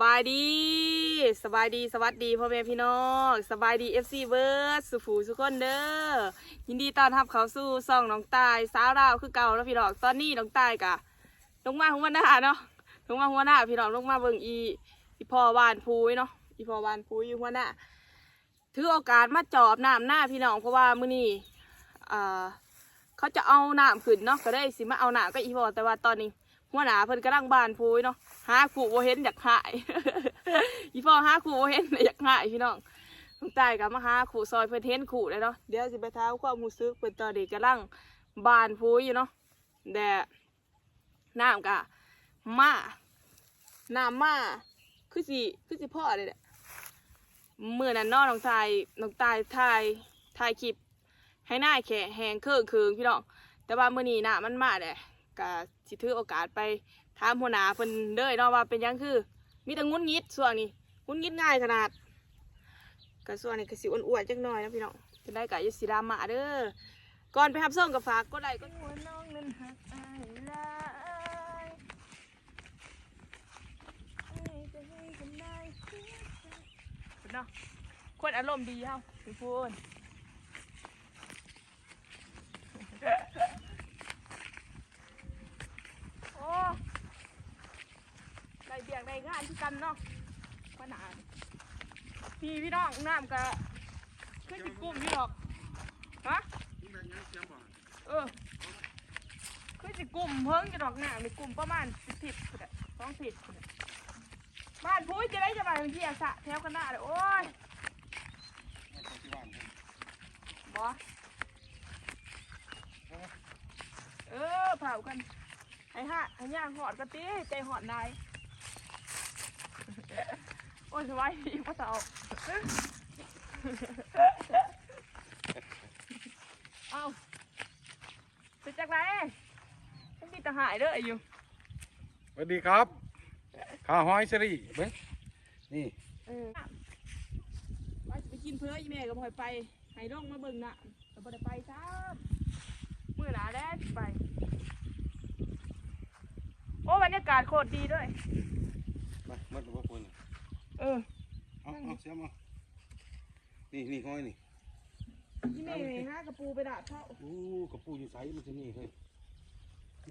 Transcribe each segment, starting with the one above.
บายดีสบายดีสวัสดีพ่อแม่พี่น้องสบายดีเอฟซีเบิร์ดสุฟูสุกคนเด้อยินดีต้อนรับเขาสู่ซ่องน้องตายสาวราวคือเก่าแล้วพี่น้องตอนนี้น้องตายกะลงมาหัวหน้าเนาะลงมาหัวหน้าพี่น้องลงมาเบิ่งอีอีพ่อวานพูยเนาะอีพ่อวานพูยอยู่หัวหน้าถือโอกาสมาจอบน้ำหน้าพี่น้องเพราะว่ามื้อนี้อ่าเขาจะเอาน้ำขึ้นเนาะก็ได้สิมาเอาน้ำก็อีพ่อแต่ว่าตอนนี้ หัวหน้าเพิ่นกำลังบานพูยเนาะหาขู่บ่เห็นอยากหายอีพ่อหาขู่บ่เห็นอยากหายพี่น้องต้องตายกับมาหาขู่ซอยเพิ่นเห็นขู่เลยเนาะเดี๋ยวสิไปเท้าความรู้สึกเพิ่นตอนเด็กกำลังบานพูยอยู่เนาะแต่น้ำกะมาน้ำมาคือสิคือสิพ่อเลยแหละมื่อนั้นเนอน้องชายน้องตายถ่ายถ่ายคลิปให้หน้าแขะแหงเครื่องคืงพี่น้องแต่ว่ามื่อนี้น้ำมันมาแหละ ก็สิถือโอกาสไปถามหัวหน้าเพิ่นเด้อเนาะว่าเป็นยังคือ มีแต่งุนงิดส่วนนี้งุนงิดง่ายขนาดก็ส่วนนี้ก็สิอ้วนๆจักหน่อยนะพี่น้องจะได้กะอยาสิรามาเด้อก่อนไปรับส่งกับฝากก็ได้ก็หัวน้องนั้นหักอายลายจะให้กันได้เนาะคนอารมณ์ดีเฮาทุกคน โอ้ ได้เบียกได้งานที่กันเนาะขนาดพี่พี่น้องน้ำกะขึ้นสิกลุ่มพี่หรอกฮะเออขึ้นสิกลุ่มเพิ่งจะดอกหน้ามีกลุ่มประมาณสิบสิบคนอะสองสิบบ้านพุ้ยจะได้จะไปเที่ยสะแถวกันหน้าเลยโอ้ยบอเออเผากันไอ้ฮะไอ้ย่างหอดกะตีใจหอดนาย โอ้ยสบายดีพ่อเต่าเอาเป็นจากไหนมันมีแตหายเด้ออยู่สวัสดีครับข้าหอยสรีเบ้งนี่เออไปไปกินเพื่ออีแม่ก็บ่อยไปให้น้องมาเบิ่งน่ะแต่บ่ได้ไปซ้ำมื้อหน้าแล้วสิไป โอ้บรรยากาศโคตรดีด้วย มามัดตัวคนเออเอาเอาเสียมานี่นี่หอยนี่อีแม่หากระปูไปดาดเข้าโอ้กระปูอยู่ใสมันจะนี่เฮ้ย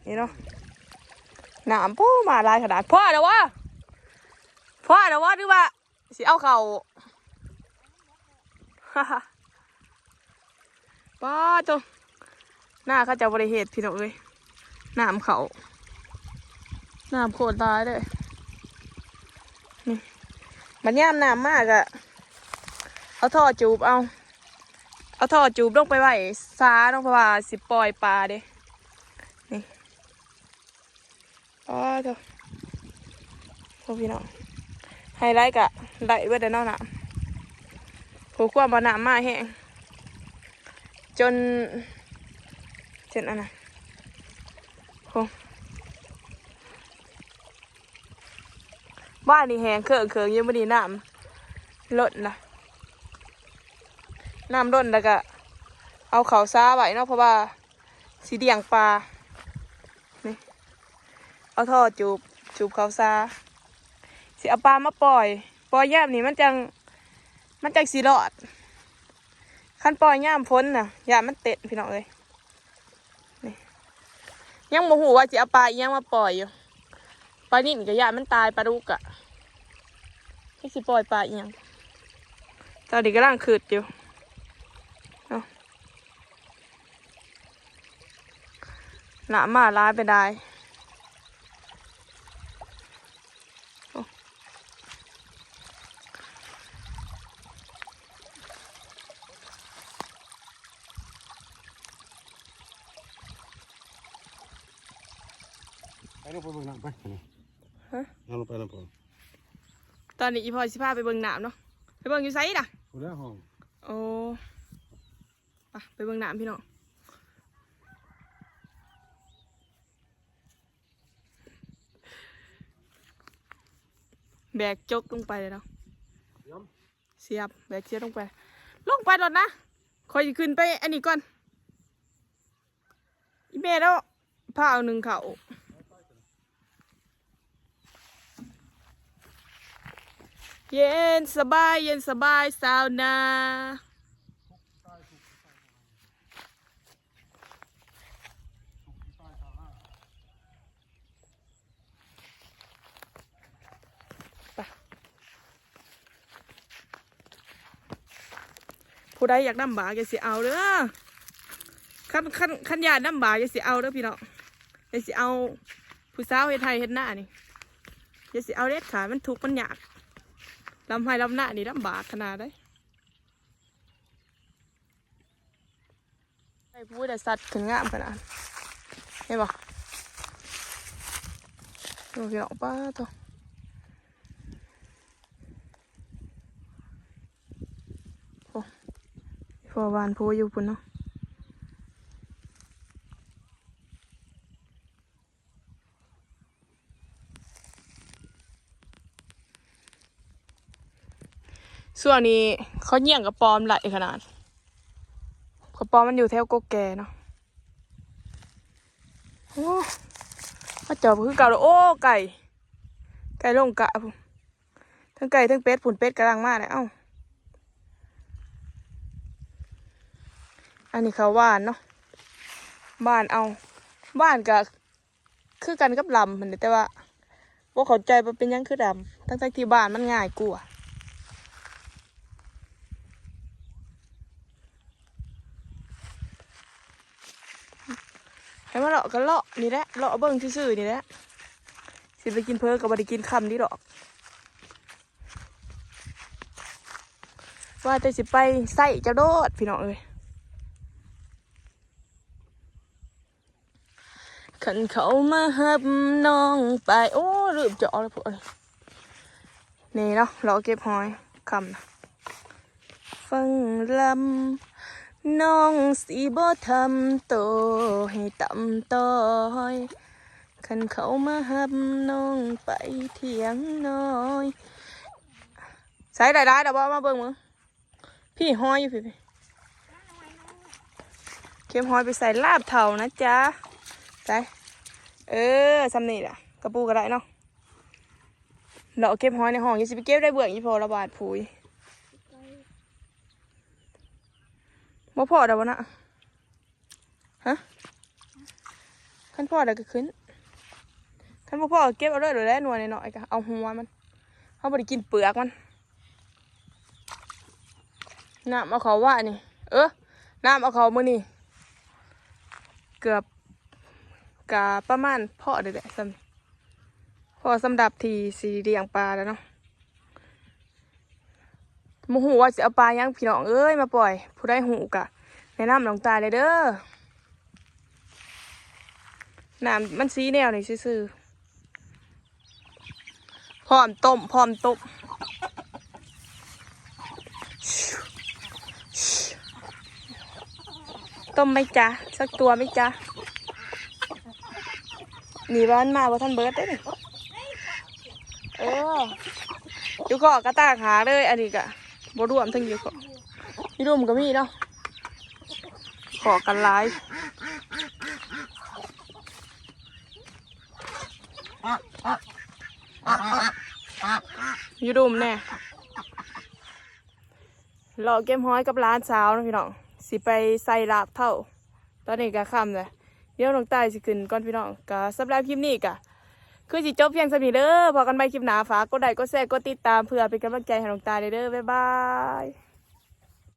นี่เนาะหนามปูมาลายขนาดพ่อเดี๋ยววะพ่อเดี๋ยววะหรือว่าสิเอาเข่าฮ่าฮ่าป้าจงหน้าเขาจะบริเหตุพี่น้องเอ้ยหนามเขาหนามโคตรตายเลยนี่ มันย่ามหนามมากอะเอาท่อจูบเอา เอาท่อจูบลงไปไว้ซาเนาะเพราะว่าสิปล่อยปลาเด้อ๋อเถอะพวกพี่น้องไฮไลท์กะไหลเบิดเดนเนาะน่ะผูความบานามาแห้งจนจนอันนะโห บ้านนี่แหงเขื่องเขื่องยังไม่ดีน้ำลดนะน้ำลดแล้วก็ เอาเขาซาไว้เนาะเพราะว่าสีเดียงปลาเอาท่อจูบจูบเขาซาสิเอาปลามาปล่อย ปล่อยแย่ามนี่มันจังมันจังสีรอดขั้นปล่อยย่ามพ้นน่ะย่ามันเตะพี่น้องเอ้ยนี่ยังโมโหว่าจะเอาปลาอีหยังมาปล่อยอยู่ ปลานิ่นกับย่ามมันตายปลาดุกอะที่สิปล่อยปลาอีหยังตอนนี้กำลังขืดอยู่เอาหนามาร้ายไปได้ไปลงไปเบิ่งน้ำไปนี่ ฮะเอาลงไปลงไปตอนนี้อีพอสิพาไปเบิ่งน้ำเนาะไปเบิ่งอยู่ไซด์น่ะกูแล้วห้องโอ้ไปไปเบิ่งน้ำพี่น้องแบกจกลงไปเลยเนาะย้เสียบแบกเสียบลงไป ลงไปรถนะคอยสิขึ้นไปอันนี้ก่อนอีเมแล้วพาเอาหนึ่งเขา เย็นสบายเย็นสบายสาวนาผู้ใดอยากนำบากอย่าสิเอาเด้อขันขันขันยานนำบากอย่าสิเอาเด้อพี่น้องอย่าสิเอา ผู้สาวเฮ็ดไทยเฮ็ดหน้านี่อย่าสิเอาเด็ดขาดมันทุกข์มันยาก ลำไห้ลำหน้านี่ลำบากขนาดได้ไอ้พูดแต่สัตว์ถึงงามขนาดเห็นปะดูพี่น้องป้าตัวพอบานพูอยู่ปุ่นเนาะ ส่วนนี้เขาเยี่ยงกับปอมไหลขนาด กระปอมมันอยู่แถวโกแกเนาะโอ้มาจอบคือเก่าแล้วโอ้ไก่ ไก่ลงกะทั้งไก่ทั้งเป็ดผุนเป็ดกำลังมากเลยเอ้าอันนี้เขาว่านเนาะบ้านเอาบ้านก็คือกันกับลำมันแต่ว่าบ่เขาใจว่าเป็นยังคือดำทั้งๆที่บ้านมันง่ายกว่า ให้มาเลาะกันเลาะนี่แหละเลาะเบิ่งซื่อๆนี่แหละสิไปกินเพอกับบ่ได้กินคำนี่ดอก ว่าแต่สิไปใส่เจ้าโดดพี่น้องเอ้ยขันเขามาหับน้องไปโอ้ลืมเจาะแล้วพวกนี้นี่เนาะเราเก็บหอยคำนะฟังลำ น้องสีบ่ทำโตให้ต่ำต้อยขันเขามาหับน้องไปเถียงน้อยใส่ได้ได้เดี๋ยวบอกมาเบิ่งมึงพี่หอยอยู่พี่พี่เก็บหอยไปใส่ลาบเท่านะจ๊ะใส่เออสำนี่แหละกระปูก็ได้เนาะเราเก็บหอยในห้องยังสิไปเก็บได้เบื่อยี่พอระบาดผุย บ่พอเดี๋ยวนะฮะขั้นพอเดี๋ยวก็ขึ้นขั้นบ่พอเก็บเอาเลยเดี๋ยวได้หน่วยหน่อยก็เอาหัวมันเขาบ่ได้กินเปลือกมันน้ำเอาเขาว่านี่ เออน้ำเอาเขามือนี่เกือบกะประมาณพ่อเด็ดๆสำพ่อสำหรับทีสีเรียงปลาแล้วเนาะ มหูว่าจะเอาปลายังพี่น้องเอ้ยมาปล่อย ผู้ได้หูกะแนะนำหลวงตาเลยเด้อน้ำมันสีแนวนี่ซื่อพร้อมต้มพร้อมต้มต้มไหมจ๊ะสักตัวไหมจ๊ะหนีร้อนมาว่าท่านเบิร์ดได้นี่เอออยู่เกาะกระตากหาเลยอันนี้กะ บรวมทั้งอยู่กาะนี่รุมก็มีเนาะเกาะกันหลายอยู่รุมแน่รอเกมห้อยกับร้านสาวนะพี่น้อง สิไปใส่ลาบเท่า ตอนนี้ก็ค่ำเลยเดี๋ยวน้องตายสิขึ้นก่อนพี่น้องก็สำหรับคลิปนี้ก็ คือสิจบเพียงสมีเด้อพอกันไปคลิปหนาฝากกดไลค์กดแชร์กดติดตามเพื่อเป็นกำลังใจให้น้องตาเด้อบ๊ายบาย